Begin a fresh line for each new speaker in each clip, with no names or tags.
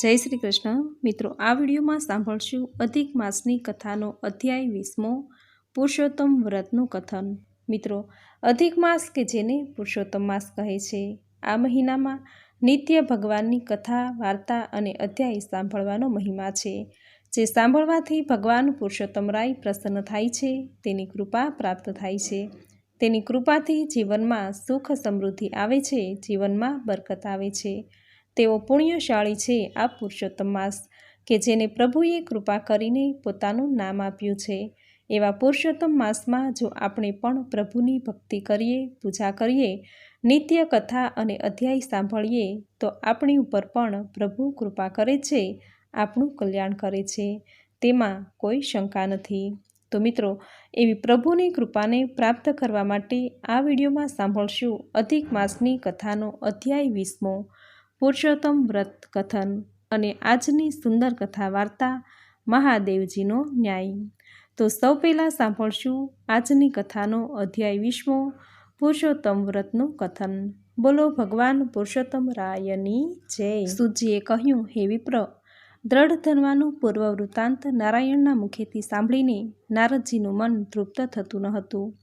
જય શ્રી કૃષ્ણ. મિત્રો, આ વિડીયોમાં સાંભળશું અધિક માસની કથાનો અધ્યાય વીસમો, પુરુષોત્તમ વ્રતનું કથન. મિત્રો, અધિક માસ કે જેને પુરુષોત્તમ માસ કહે છે, આ મહિનામાં નિત્ય ભગવાનની કથા, વાર્તા અને અધ્યાય સાંભળવાનો મહિમા છે. જે સાંભળવાથી ભગવાન પુરુષોત્તમ રાય પ્રસન્ન થાય છે, તેની કૃપા પ્રાપ્ત થાય છે. તેની કૃપાથી જીવનમાં સુખ સમૃદ્ધિ આવે છે, જીવનમાં બરકત આવે છે. તેઓ પુણ્યશાળી છે આ પુરુષોત્તમ માસ, કે જેને પ્રભુએ કૃપા કરીને પોતાનું નામ આપ્યું છે. એવા પુરુષોત્તમ માસમાં જો આપણે પણ પ્રભુની ભક્તિ કરીએ, પૂજા કરીએ, નિત્ય કથા અને અધ્યાય સાંભળીએ, તો આપણી ઉપર પણ પ્રભુ કૃપા કરે છે, આપણું કલ્યાણ કરે છે. તેમાં કોઈ શંકા નથી. તો મિત્રો, એવી પ્રભુની કૃપાને પ્રાપ્ત કરવા માટે આ વિડીયોમાં સાંભળશું અધિક માસની કથાનો અધ્યાય વીસમો. પુરુષોત્તમ વ્રત કથન અને આજની સુંદર કથા વાર્તા મહાદેવજીનો ન્યાય. તો સૌ પહેલાં સાંભળશું આજની કથાનો અધ્યાય વિશ્વો પુરુષોત્તમ વ્રતનું કથન. બોલો ભગવાન પુરુષોત્તમ રાયની જય. સુજીએ કહ્યું, હે વિપ્ર, દ્રઢ ધનવાનું પૂર્વ વૃત્તાંત નારાયણના મુખેથી સાંભળીને નારદજીનું મન તૃપ્ત થતું ન હતું.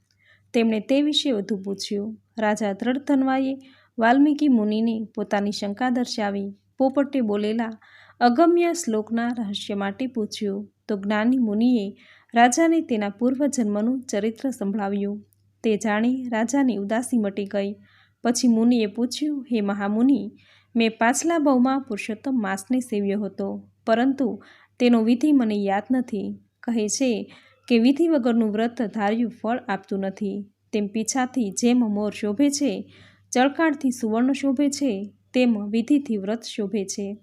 તેમણે તે વિશે વધુ પૂછ્યું. રાજા દ્રઢ ધનવાએ વાલ્મીકી મુનિને પોતાની શંકા દર્શાવી પોપટે બોલેલા અગમ્ય શ્લોકના રહસ્ય માટે પૂછ્યું, તો જ્ઞાની મુનિએ રાજાને તેના પૂર્વજન્મનું ચરિત્ર સંભળાવ્યું? તે જાણી રાજાની ઉદાસી મટી ગઈ. પછી મુનિએ પૂછ્યું, હે મહામુનિ, મેં પાછલા બહુમાં પુરુષોત્તમ માસને સેવ્યો હતો, પરંતુ તેનો વિધિ મને યાદ નથી. કહે છે કે વિધિ વગરનું વ્રત ધાર્યું ફળ આપતું નથી. તેમ પીછાથી જેમ મોર શોભે છે ચળકાળથી સુવર્ણ શોભે છે, તેમ વિધિથી વ્રત શોભે છે.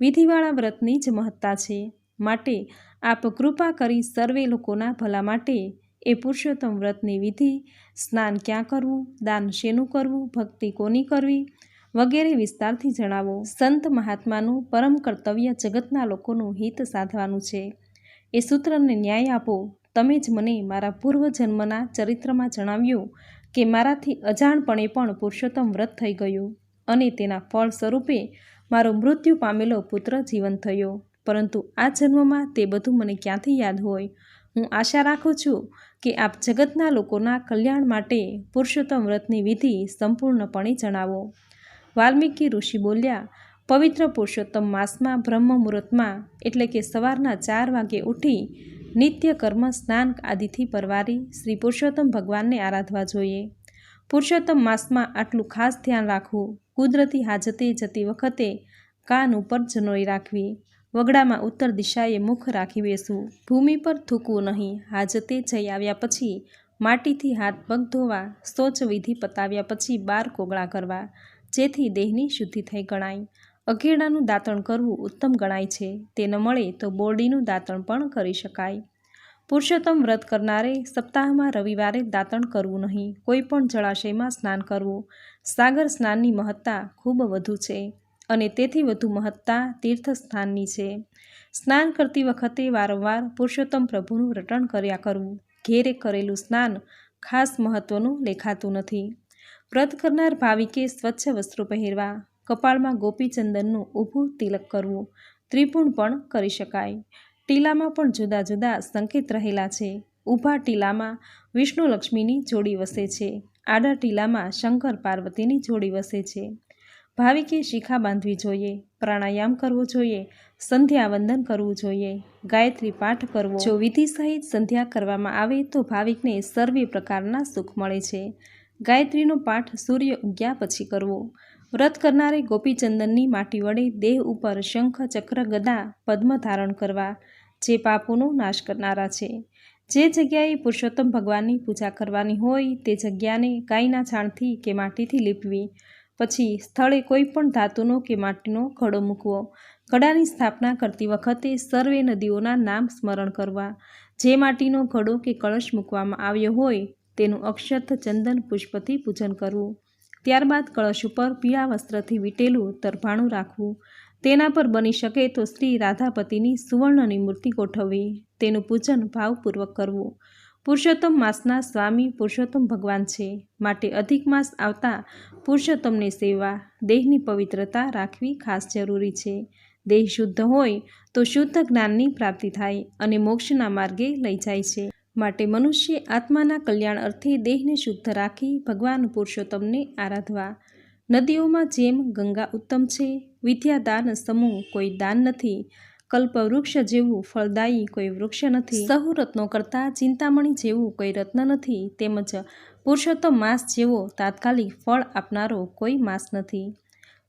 વિધિવાળા વ્રતની જ મહત્તા છે. માટે આપ કૃપા કરી સર્વે લોકોના ભલા માટે એ પુરુષોત્તમ વ્રતની વિધિ, સ્નાન ક્યાં કરવું, દાન શેનું કરવું, ભક્તિ કોની કરવી, વગેરે વિસ્તારથી જણાવો. સંત મહાત્માનું પરમ કર્તવ્ય જગતના લોકોનું હિત સાધવાનું છે. એ સૂત્રને ન્યાય આપો. તમે જ મને મારા પૂર્વજન્મના ચરિત્રમાં જણાવ્યું કે મારાથી અજાણપણે પણ પુરુષોત્તમ વ્રત થઈ ગયું અને તેના ફળ સ્વરૂપે મારો મૃત્યુ પામેલો પુત્ર જીવન થયો. પરંતુ આ જન્મમાં તે બધું મને ક્યાંથી યાદ હોય? હું આશા રાખું છું કે આપ જગતના લોકોના કલ્યાણ માટે પુરુષોત્તમ વ્રતની વિધિ સંપૂર્ણપણે જણાવો. વાલ્મીકી ઋષિ બોલ્યા, પવિત્ર પુરુષોત્તમ માસમાં બ્રહ્મ મુહૂર્તમાં એટલે કે સવારના ચાર વાગે ઉઠી નિત્ય કર્મ, સ્નાન આદિથી પરવારી શ્રી પુરુષોત્તમ ભગવાનને આરાધવા જોઈએ. પુરુષોત્તમ માસમાં આટલું ખાસ ધ્યાન રાખવું, કુદરતી હાજતે જતી વખતે કાન ઉપર જનોઈ રાખવી, વગડામાં ઉત્તર દિશાએ મુખ રાખી બેસવું, ભૂમિ પર થૂકવું નહીં, હાજતે જઈ આવ્યા પછી માટીથી હાથ પગ ધોવા શૌચ વિધિ પતાવ્યા પછી બાર કોગળા કરવા, જેથી દેહની શુદ્ધિ થઈ ગણાય. અઘેડાનું દાંતણ કરવું ઉત્તમ ગણાય છે. તે ન મળે તો બોરડીનું દાંતણ પણ કરી શકાય. પુરુષોત્તમ વ્રત કરનારે સપ્તાહમાં રવિવારે દાંતણ કરવું નહીં. કોઈ પણ જળાશયમાં સ્નાન કરવું. સાગર સ્નાનની મહત્તા ખૂબ વધુ છે અને તેથી વધુ મહત્તા તીર્થ સ્થાનની છે. સ્નાન કરતી વખતે વારંવાર પુરુષોત્તમ પ્રભુનું રટણ કર્યા કરવું. ઘેરે કરેલું સ્નાન ખાસ મહત્ત્વનું લેખાતું નથી. વ્રત કરનાર ભાવિકે સ્વચ્છ વસ્ત્રો પહેરવા કપાળમાં ગોપીચંદનનું ઊભું તિલક કરવું. ત્રિપુણ પણ કરી શકાય. ટીલામાં પણ જુદા જુદા સંકેત રહેલા છે. ઊભા ટીલામાં વિષ્ણુ લક્ષ્મીની જોડી વસે છે. આડા ટીલામાં શંકર પાર્વતીની જોડી વસે છે. ભાવિકે શિખા બાંધવી જોઈએ, પ્રાણાયામ કરવો જોઈએ, સંધ્યાવંદન કરવું જોઈએ, ગાયત્રી પાઠ કરવો. જો વિધિ સહિત સંધ્યા કરવામાં આવે તો ભાવિકને સર્વે પ્રકારના સુખ મળે છે. ગાયત્રીનો પાઠ સૂર્ય ઉગ્યા પછી કરવો. વ્રત કરનારે ગોપીચંદનની માટી વડે દેહ ઉપર શંખ, ચક્ર, ગદા, પદ્મ ધારણ કરવા જે પાપોનો નાશ કરનારા છે. જે જગ્યાએ પુરુષોત્તમ ભગવાનની પૂજા કરવાની હોય તે જગ્યાને ગાયના છાણથી કે માટીથી લીપવી. પછી સ્થળે કોઈ પણ ધાતુનો કે માટીનો ઘડો મૂકવો. ઘડાની સ્થાપના કરતી વખતે સર્વે નદીઓના નામ સ્મરણ કરવા. જે માટીનો ઘડો કે કળશ મૂકવામાં આવ્યો હોય તેનું અક્ષત ચંદન પુષ્પથી પૂજન કરવું. ત્યારબાદ કળશ ઉપર પીળા વસ્ત્રથી વીટેલું તરભાણું રાખવું. તેના પર બની શકે તો શ્રી રાધાપતિની સુવર્ણની મૂર્તિ ગોઠવવી. તેનું પૂજન ભાવપૂર્વક કરવું. પુરુષોત્તમ માસના સ્વામી પુરુષોત્તમ ભગવાન છે. માટે અધિક માસ આવતા પુરુષોત્તમની સેવા, દેહની પવિત્રતા રાખવી ખાસ જરૂરી છે. દેહ શુદ્ધ હોય તો શુદ્ધ જ્ઞાનની પ્રાપ્તિ થાય અને મોક્ષના માર્ગે લઈ જાય છે. માટે મનુષ્ય આત્માના કલ્યાણ અર્થે દેહને શુદ્ધ રાખી ભગવાન પુરુષોત્તમને આરાધવા. નદીઓમાં જેમ ગંગા ઉત્તમ છે, વિદ્યાદાન સમૂહ કોઈ દાન નથી. કલ્પવૃક્ષ જેવું ફળદાયી કોઈ વૃક્ષ નથી. સહુ રત્નો કરતાં ચિંતામણી જેવું કોઈ રત્ન નથી. તેમજ પુરુષોત્તમ માસ જેવો તાત્કાલિક ફળ આપનારો કોઈ માસ નથી.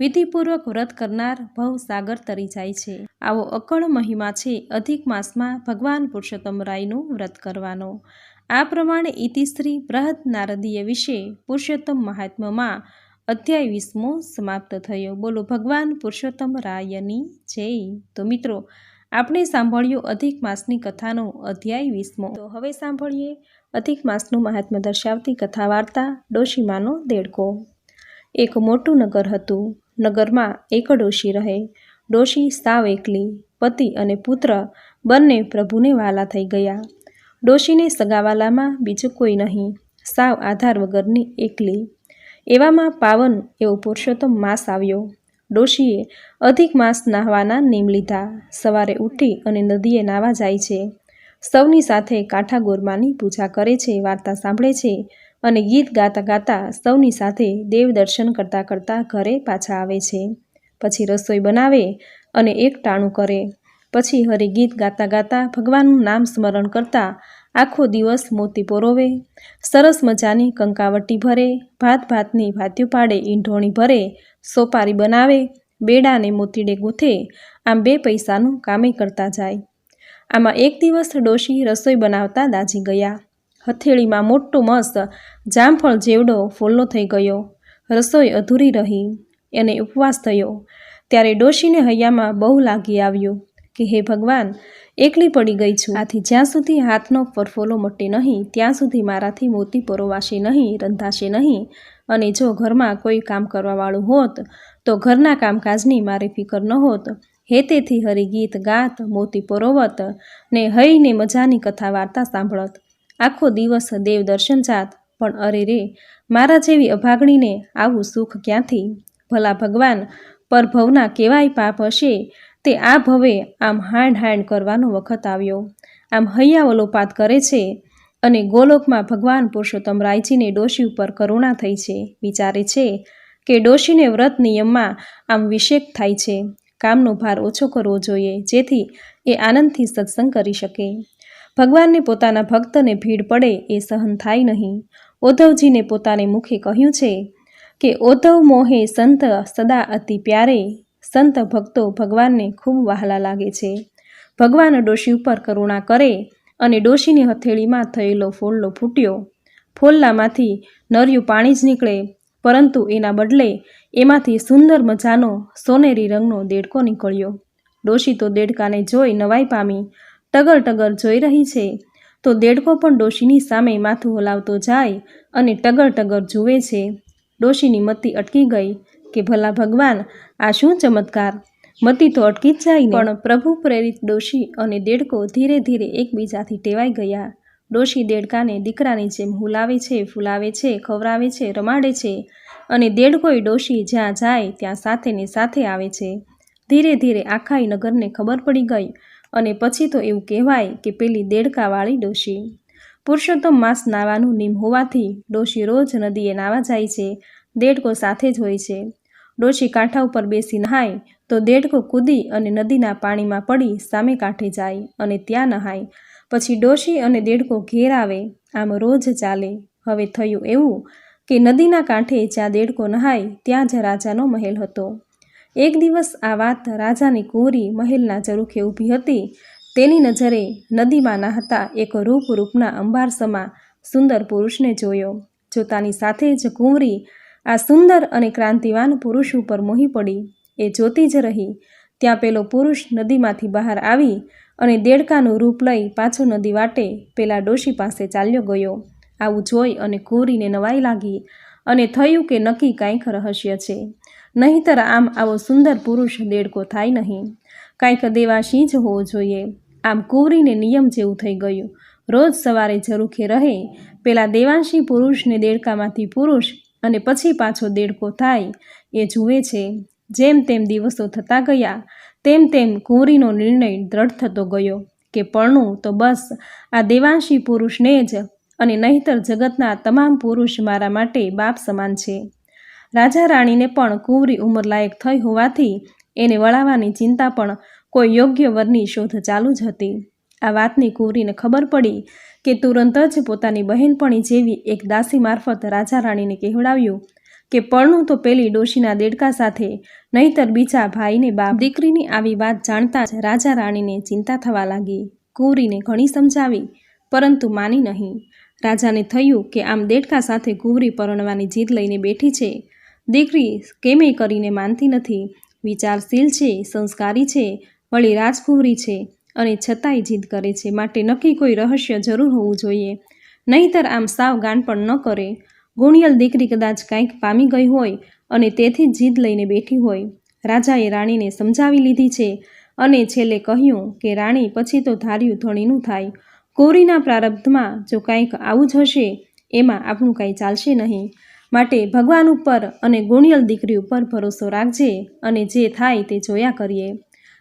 વિધિપૂર્વક વ્રત કરનાર ભવ સાગર તરી જાય છે. આવો અકળ મહિમા છે. અધિક માસમાં ભગવાન પુરુષોત્તમ રાયનું વ્રત કરવાનો. આ પ્રમાણે ઇતિશ્રી બૃહદ નારદીય વિશે પુરુષોત્તમ મહાત્મ્યમાં અધ્યાય વીસમો સમાપ્ત થયો. બોલો ભગવાન પુરુષોત્તમ રાયની જય. તો મિત્રો, આપણે સાંભળ્યું અધિક માસની કથાનો અધ્યાય વીસમો. તો હવે સાંભળીએ અધિક માસનું મહાત્મ્ય દર્શાવતી કથા વાર્તા ડોશીમાનો દેડકો. એક મોટું નગર હતું. નગરમાં એક ડોશી રહે. ડોશી સાવ એકલી, પતિ અને પુત્ર બંને પ્રભુને વાલા થઈ ગયા. ડોશીને સગાવાલામાં બીજું કોઈ નહીં, સાવ આધાર વગરની એકલી. એવામાં પાવન એવો પુરુષોત્તમ માસ આવ્યો. ડોશીએ અધિક માસ નાહવાના નિયમ લીધા. સવારે ઉઠી અને નદીએ નાહવા જાય છે. સૌની સાથે કાંઠા ગોરમાની પૂજા કરે છે, વાર્તા સાંભળે છે અને ગીત ગાતા ગાતા સૌની સાથે દેવ દર્શન કરતાં કરતાં ઘરે પાછા આવે છે. પછી રસોઈ બનાવે અને એક ટાણું કરે. પછી હરિગીત ગાતા ગાતા ભગવાનનું નામ સ્મરણ કરતા આખો દિવસ મોતી પોરોવે. સરસ મજાની કંકાવટી ભરે, ભાત ભાતની ભાત્યુ પાડે, ઈંઢોણી ભરે, સોપારી બનાવે, બેડાને મોતીડે ગૂંથે, આમ બે પૈસાનું કામે કરતા જાય. આમાં એક દિવસ ડોશી રસોઈ બનાવતા દાજી ગયા. હથેળીમાં મોટો મસ્ત જામફળ જેવડો ફોલ્લો થઈ ગયો. રસોઈ અધૂરી રહી. એને ઉપવાસ થયો. ત્યારે ડોશીને હૈયામાં બહુ લાગી આવ્યું કે, હે ભગવાન, એકલી પડી ગઈ છું. આથી જ્યાં સુધી હાથનો પરફોલો મટે નહીં, ત્યાં સુધી મારાથી મોતી પરોવાશે નહીં, રંધાશે નહીં. અને જો ઘરમાં કોઈ કામ કરવાવાળું હોત, તો ઘરના કામકાજની મારે ફિકર ન હોત હેતેથી હરિગીત ગાત, મોતી પરોવત ને હઈને મજાની કથા વાર્તા સાંભળત. આખો દિવસ દેવ દર્શન જાત, પણ અરે રે, મારા જેવી અભાગણીને આવું સુખ ક્યાંથી? ભલા ભગવાન, પરભવના કેવાય પાપ હશે? તે આ ભવે આમ હાંડ હાંડ કરવાનો વખત આવ્યો. આમ હૈયાવલોપાત કરે છે અને ગોલોકમાં ભગવાન પુરુષોત્તમ રાયજીને ડોશી ઉપર કરુણા થઈ છે. વિચારે છે કે ડોશીને વ્રત નિયમમાં આમ વિષેક થાય છે. કામનો ભાર ઓછો કરવો જોઈએ, જેથી એ આનંદથી સત્સંગ કરી શકે. ભગવાનને પોતાના ભક્તને ભીડ પડે એ સહન થાય નહીં. ઉદ્ધવજીને પોતાને મુખે કહ્યું છે કે ઓધવ મોહે સંત સદા અતિ પ્યારે, સંત ભક્તો ભગવાનને ખૂબ વહાલા લાગે છે. ભગવાન ડોશી ઉપર કરુણા કરે અને ડોશીની હથેળીમાં થયેલો ફોલ્લો ફૂટ્યો. ફોલ્લામાંથી નર્યું પાણી જ નીકળે, પરંતુ એના બદલે એમાંથી સુંદર મજાનો સોનેરી રંગનો દેડકો નીકળ્યો. ડોશી તો દેડકાને જોઈ નવાઈ પામી ટગર ટગર જોઈ રહી છે. તો દેડકો પણ ડોશીની સામે માથું હલાવતો જાય અને ટગર ટગર જુએ છે. ડોશીની મતી અટકી ગઈ કે, ભલા ભગવાન, આ શું ચમત્કાર? મતી તો અટકી જ જાય પણ પ્રભુ પ્રેરિત ડોશી અને દેડકો ધીરે ધીરે એકબીજાથી ટેવાઈ ગયા. ડોશી દેડકાને દીકરાની જેમ હુલાવે છે, ફૂલાવે છે ખવરાવે છે, રમાડે છે અને દેડકોય ડોશી જ્યાં જાય ત્યાં સાથે ને સાથે આવે છે. ધીરે ધીરે આખાઈ નગરને ખબર પડી ગઈ અને પછી તો એવું કહેવાય કે પેલી દેડકાવાળી ડોશી. પુરુષોત્તમ માસ નાવાનું નિમ હોવાથી ડોશી રોજ નદીએ નાવા જાય છે. દેડકો સાથે જ હોય છે. ડોશી કાંઠા ઉપર બેસી નહાય તો દેડકો કૂદી અને નદીના પાણીમાં પડી સામે કાંઠે જાય અને ત્યાં નહાય. પછી ડોશી અને દેડકો ઘેર આવે, આમ રોજ ચાલે. હવે થયું એવું કે નદીના કાંઠે જ્યાં દેડકો નહાય ત્યાં જ રાજાનો મહેલ હતો. એક દિવસ આ વાત રાજાની કુંવરી મહેલના ઝરૂખે ઊભી હતી. તેની નજરે નદીમાં નાહતા એક રૂપ રૂપના અંબારસમાં સુંદર પુરુષને જોયો. જોતાની સાથે જ કુંવરી આ સુંદર અને ક્રાંતિવાન પુરુષ ઉપર મોહી પડી. એ જોતી જ રહી. ત્યાં પેલો પુરુષ નદીમાંથી બહાર આવી અને દેડકાનું રૂપ લઈ પાછો નદી વાટે પેલા ડોશી પાસે ચાલ્યો ગયો. આવું જોઈ અને કુંવરીને નવાઈ લાગી અને થયું કે નક્કી કાંઈક રહસ્ય છે. નહીંતર આમ આવો સુંદર પુરુષ દેડકો થાય નહીં. કાંઈક દેવાશી જ હોવો જોઈએ. આમ કુંવરીને નિયમ જેવું થઈ ગયું. રોજ સવારે ઝરૂખે રહે, પેલા દેવાંશી પુરુષને દેડકામાંથી પુરુષ અને પછી પાછો દેડકો થાય, એ જુએ છે. જેમ તેમ દિવસો થતા ગયા, તેમ તેમ કુંવરીનો નિર્ણય દ્રઢ થતો ગયો કે પરણું તો બસ, આ દેવાંશી પુરુષને જ અને નહીતર જગતના તમામ પુરુષ મારા માટે બાપ સમાન છે. રાજા રાણીને પણ કુંવરી ઉંમરલાયક થઈ હોવાથી એને વળાવવાની ચિંતા પણ કોઈ યોગ્ય વરની શોધ ચાલુ જ હતી. આ વાતની કુંવરીને ખબર પડી કે તુરંત જ પોતાની બહેનપણી જેવી એક દાસી મારફત રાજા રાણીને કહેવડાવ્યું કે, પરણું તો પેલી ડોશીના દેડકા સાથે, નહીતર બીજા ભાઈને બાપ. દીકરીની આવી વાત જાણતા જ રાજા રાણીને ચિંતા થવા લાગી. કુંવરીને ઘણી સમજાવી, પરંતુ માની નહીં. રાજાને થયું કે, આમ દેડકા સાથે કુંવરી પરણવાની જીદ લઈને બેઠી છે દીકરી કેમે કરીને માનતી નથી. વિચારશીલ છે, સંસ્કારી છે, વળી રાજકુંવરી છે અને છતાંય જીદ કરે છે. માટે નક્કી કોઈ રહસ્ય જરૂર હોવું જોઈએ. નહીતર આમ સાવ ગાન પણ ન કરે. ગુણિયલ દીકરી કદાચ કંઈક પામી ગઈ હોય અને તેથી જ જીદ લઈને બેઠી હોય. રાજાએ રાણીને સમજાવી લીધી છે અને છેલ્લે કહ્યું કે રાણી પછી તો ધાર્યું ધણીનું થાય. કોરીના પ્રારબ્ધમાં જો કંઈક આવું જ હશે, એમાં આપણું કાંઈ ચાલશે નહીં. માટે ભગવાન ઉપર અને ગુણિયલ દીકરી ઉપર ભરોસો રાખજે અને જે થાય તે જોયા કરીએ.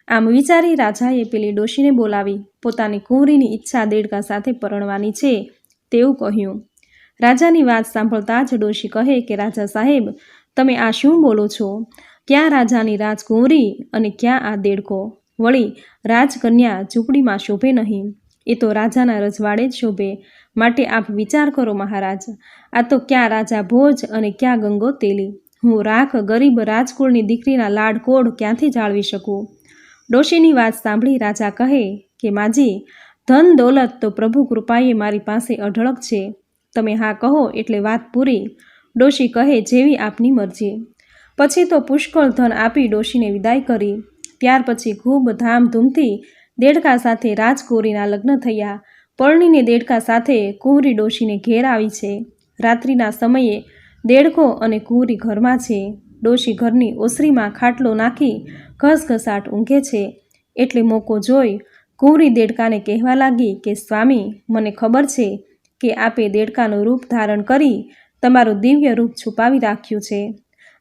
આમ વિચારી રાજાએ પેલી ડોશીને બોલાવી. પોતાની કુંવરીની ઈચ્છા દેડકા સાથે પરણવાની છે તેવું કહ્યું. રાજાની વાત સાંભળતા જ ડોશી કહે કે, રાજા સાહેબ, તમે આ શું બોલો છો? ક્યાં રાજાની રાજકુંવરી અને ક્યાં આ દેડકો? વળી રાજકન્યા ઝૂંપડીમાં શોભે નહીં. એ તો રાજાના રજવાડે જ શોભે. માટે આપ વિચાર કરો મહારાજ. આ તો ક્યાં રાજા ભોજ અને ક્યાં ગંગો તેલી. હું રાખ ગરીબ રાજકુળની દીકરીના લાડકોડ ક્યાંથી જાળવી શકું? ડોશીની વાત સાંભળી રાજા કહે કે, માજી, ધન દોલત તો પ્રભુ કૃપાએ મારી પાસે અઢળક છે. તમે હા કહો એટલે વાત પૂરી. ડોશી કહે, જેવી આપની મરજી. પછી તો પુષ્કળ ધન આપી ડોશીને વિદાય કરી. ત્યાર પછી ખૂબ ધામધૂમથી દેડકા સાથે રાજકુંવરીના લગ્ન થયા. પરણીને દેડકા સાથે કુંવરી ડોશીને ઘેર આવી છે. રાત્રિના સમયે દેડકો અને કુંવરી ઘરમાં છે. ડોશી ઘરની ઓસરીમાં ખાટલો નાખી ઘસઘસાટ ઊંઘે છે. એટલે મોકો જોઈ કુંવરી દેડકાને કહેવા લાગી કે, સ્વામી, મને ખબર છે કે આપે દેડકાનું રૂપ ધારણ કરી તમારું દિવ્ય રૂપ છુપાવી રાખ્યું છે.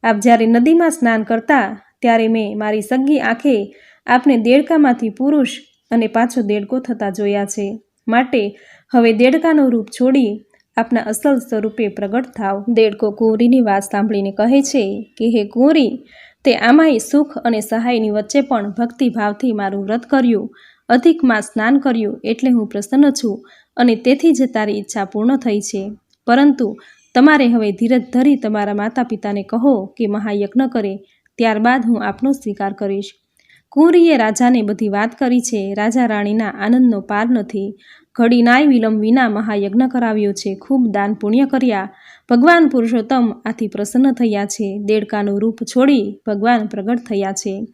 આપ જ્યારે નદીમાં સ્નાન કરતા ત્યારે મેં મારી સગ્ગી આંખે આપને દેડકામાંથી પુરુષ અને પાછો દેડકો થતા જોયા છે. માટે હવે દેડકાનું રૂપ છોડી આપના અસલ સ્વરૂપે પ્રગટ થાવ. દેડકો કુંવરીની વાત સાંભળીને કહે છે કે, હે કુંવરી, તે આમાંય સુખ અને સહાયની વચ્ચે પણ ભક્તિભાવથી મારું વ્રત કર્યું. અધિકમાં સ્નાન કર્યું એટલે હું પ્રસન્ન છું અને તેથી જ તારી ઈચ્છા પૂર્ણ થઈ છે. પરંતુ તમારે હવે ધીરજ ધરી તમારા માતા પિતાને કહો કે મહાયજ્ઞ કરે. ત્યારબાદ હું આપનો સ્વીકાર કરીશ. કુંવરીએ રાજાને બધી વાત કરી છે. રાજા રાણીના આનંદનો પાર નથી. ઘડી નાય વિલંબ વિના મહાયજ્ઞ કરાવ્યો છે. ખૂબ દાન પુણ્ય કર્યા. ભગવાન પુરુષોત્તમ આથી પ્રસન્ન થયા છે. દેડકાનું રૂપ છોડી ભગવાન પ્રગટ થયા છે.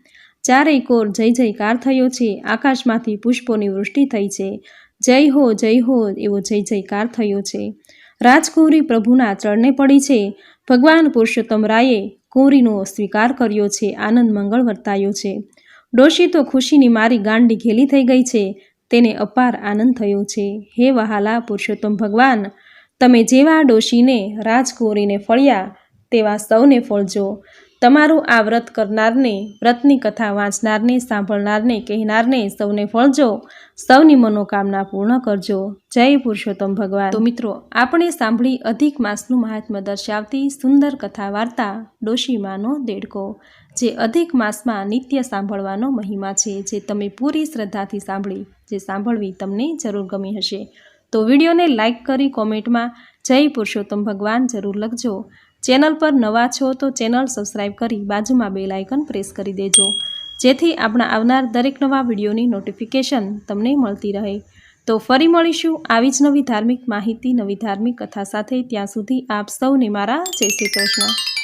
ચારેય કોર જય જયકાર થયો છે. આકાશમાંથી પુષ્પોની વૃષ્ટિ થઈ છે. જય હો જય હો એવો જય જયકાર થયો છે. રાજકુંવરી પ્રભુના ચરણે પડી છે. ભગવાન પુરુષોત્તમ રાયે કુંવરીનો સ્વીકાર કર્યો છે. આનંદ મંગળ વર્તાયો છે. ડોશી તો ખુશીની મારી ગાંડી ઘેલી થઈ ગઈ છે. તેને અપાર આનંદ થયો છે. હે વહાલા પુરુષોત્તમ ભગવાન, તમે જેવા ડોશીને રાજકુંવરીને ફળ્યા, તેવા સૌને ફળજો. તમારું આ વ્રત કરનારને, વ્રતની કથા વાંચનારને, સાંભળનારને, કહેનારને સૌને ફળજો. સૌની મનોકામના પૂર્ણ કરજો. જય પુરુષોત્તમ ભગવાન. તો મિત્રો, આપણે સાંભળી અધિક માસનું મહાત્મ્ય દર્શાવતી સુંદર કથા વાર્તા ડોશીમાનો દેડકો. જે અધિક માસમાં નિત્ય સાંભળવાનો મહિમા છે, જે તમે પૂરી શ્રદ્ધાથી સાંભળી, જે સાંભળવી તમને જરૂર ગમી હશે. તો વિડીયોને લાઇક કરી કોમેન્ટમાં જય પુરુષોત્તમ ભગવાન જરૂર લખજો. ચેનલ પર નવા છો તો ચેનલ સબસ્ક્રાઈબ કરી બાજુમાં બે લાઇકન પ્રેસ કરી દેજો. જેથી આપણા આવનાર દરેક નવા વિડીયોની નોટિફિકેશન તમને મળતી રહે. તો ફરી મળીશું આવી જ નવી ધાર્મિક માહિતી, નવી ધાર્મિક કથા સાથે. ત્યાં સુધી આપ સૌને મારા જય શ્રી કૃષ્ણ.